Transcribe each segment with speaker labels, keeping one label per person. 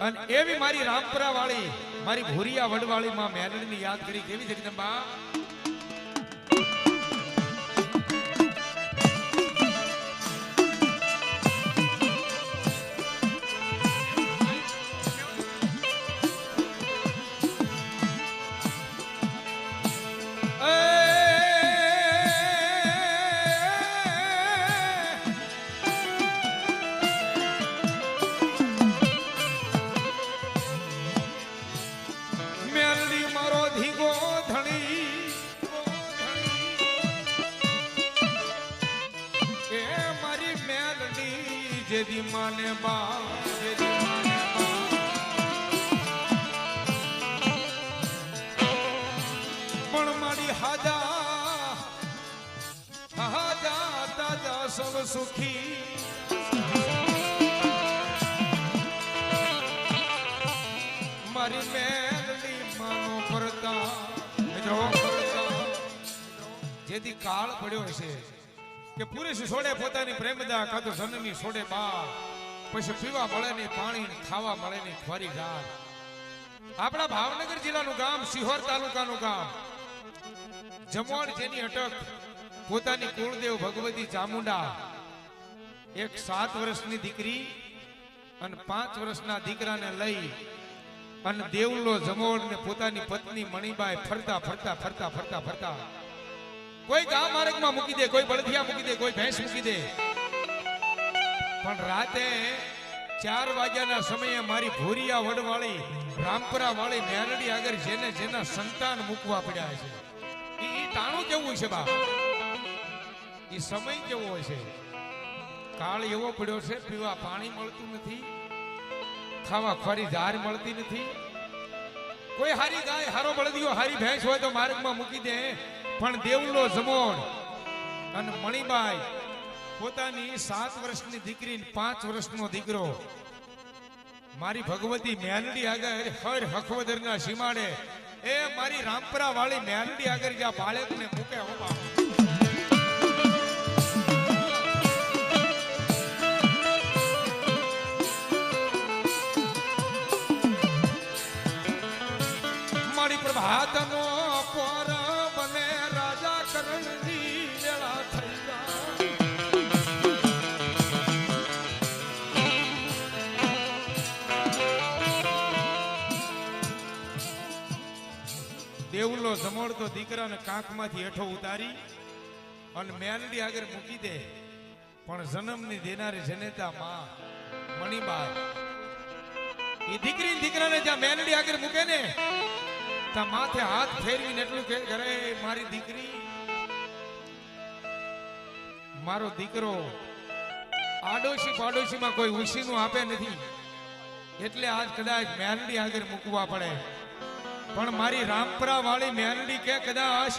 Speaker 1: અને એવી મારી રામપરા વાળી મારી ભૂરિયા વડવાળી માં મેલડીની યાદ કરી કેવી જગદંબા જેદી માને પણ મારી હાજા હાજા તાજા સૌ સુખી મારી મેલડી માનો પરતા જેથી કાળ પડ્યો છે કે પુરુષ છોડે પોતાની પ્રેમદા કાં જનની છોડે બા પછી પીવા મળે નહીં પાણી ખાવા મળે નહીં ખોરી જાત આપણા ભાવનગર જિલ્લાનું ગામ સિહોર તાલુકાનું ગામ. જમવાડ જેની અટક પોતાની કુળદેવ ભગવતી ચામુંડા. એક સાત વર્ષની દીકરી અને પાંચ વર્ષના દીકરાને લઈ અને દેવલો જમોડ ને પોતાની પત્ની મણિબાઈ ફરતા ફરતા ફરતા ફરતા ફરતા કોઈ ગામ માર્ગમાં મૂકી દે, કોઈ બળદિયા મૂકી દે, કોઈ ભેંસ મૂકી દે. પણ રાતે ચાર વાગ્યાના સમયે મારી ભોરિયા વડવાળી, રામપરા વાળી મેરડી આગળ જેને જેના સંતાન મૂકવા પડ્યા છે. એ તાણું કેવું છે બા? એ સમય કેવો છે? કાળ એવો પડ્યો છે, પીવા પાણી મળતું નથી, ખાવા ખોરી ધાર મળતી નથી. કોઈ હારી ગાય, હારો બળદિયો, હારી ભેંસ હોય તો માર્ગમાં મૂકી દે. પણ દેવલો જમોણ. અને મણીબાઈ પોતાની સાત વર્ષની દીકરી પાંચ વર્ષનો દીકરો. મારી ભગવતી મેલડી આગળ હર હખવદરના સીમાડે. એ મારી રામપરા વાળી મેલડી આગળ જ્યાં બાળકને મૂકે હો બાપ. દેવલો જમોડતો દીકરાને કાંખમાંથી હેઠો ઉતારી અને મેલડી આગળ મૂકી દે. પણ જન્મની દેનારી જનેતા માં મણિબાઈ એ દીકરી દીકરાને જ્યાં મેલડી આગળ મૂકે ને, ત્યાં માથે હાથ ફેરવીને એટલું કે ઘરે મારી દીકરી, મારો દીકરો આડોશી પાડોશીમાં કોઈ ઉશીનું આપે નથી. એટલે આજ કદાચ મેલડી આગળ મૂકવા પડે. પણ મારી રામપરા વાળી મેલડી કે કદાચ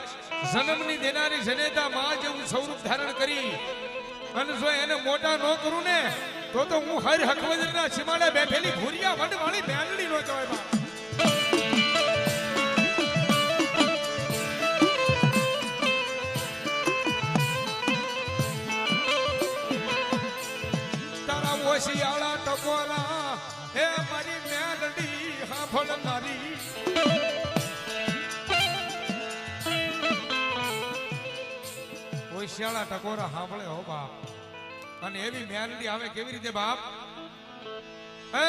Speaker 1: જન્મની દેનારી જનેતા માં જેવું સ્વરૂપ ધારણ કરી. અને જો એને મોટા ન કરું ને તો તો હું હર હકવદરના સીમાડે બેઠેલી ભૂરિયા વડ વાળી મેલડી નો કહેવાય ઓશિયાળા ટકોરા સાંભળે હો બાપ. અને એવી મેલડી આવે કેવી રીતે બાપ? એ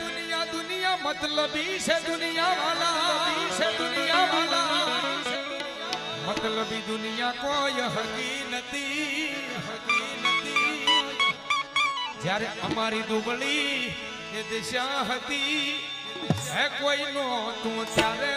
Speaker 1: દુનિયા દુનિયા મતલબી છે દુનિયા વાલા છે દુનિયા વાલા મતલબી દુનિયા કોઈ હકી નથી હકી નથી. જ્યારે અમારી દુબળી એ દિશા હતી, હે કોઈ નો તું ત્યારે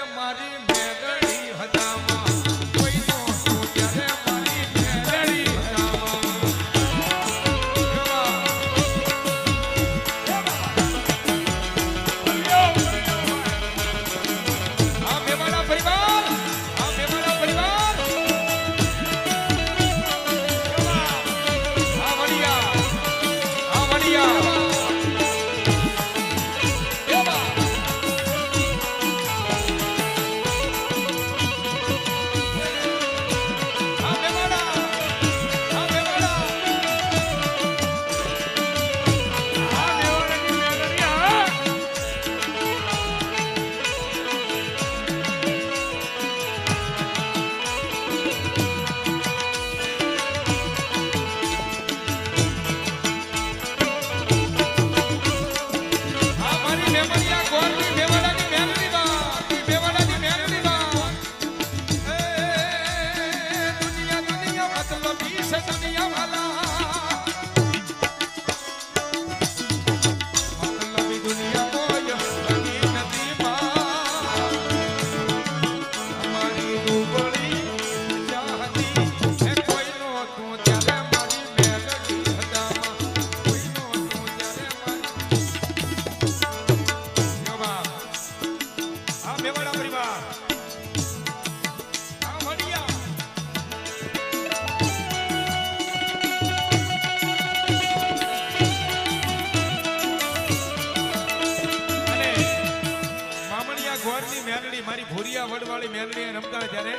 Speaker 1: ભુરિયા વડવાળી, મેલડી રમતા ત્યારે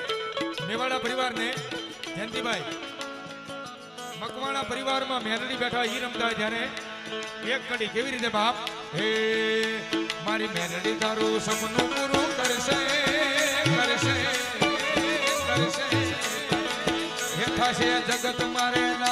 Speaker 1: મેવાડા પરિવારને જયંતિભાઈ, મકવાણા પરિવારમાં મેલડી બેઠા ઈ રમતા ત્યારે એક કડી કેવી રીતે બાપ? હે, મારી મેલડી તારું સપનું પૂરું કરશે કરશે કરશે. થશે જગત મારે ના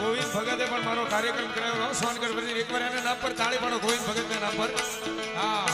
Speaker 1: ગોવિંદ ભગતે પણ મારો કાર્યક્રમ કરાવ્યો. સોનગઢ પછી એકવાર એના નામ પર તાળી પાડો, ગોવિંદ ભગતના નામ પર. હા.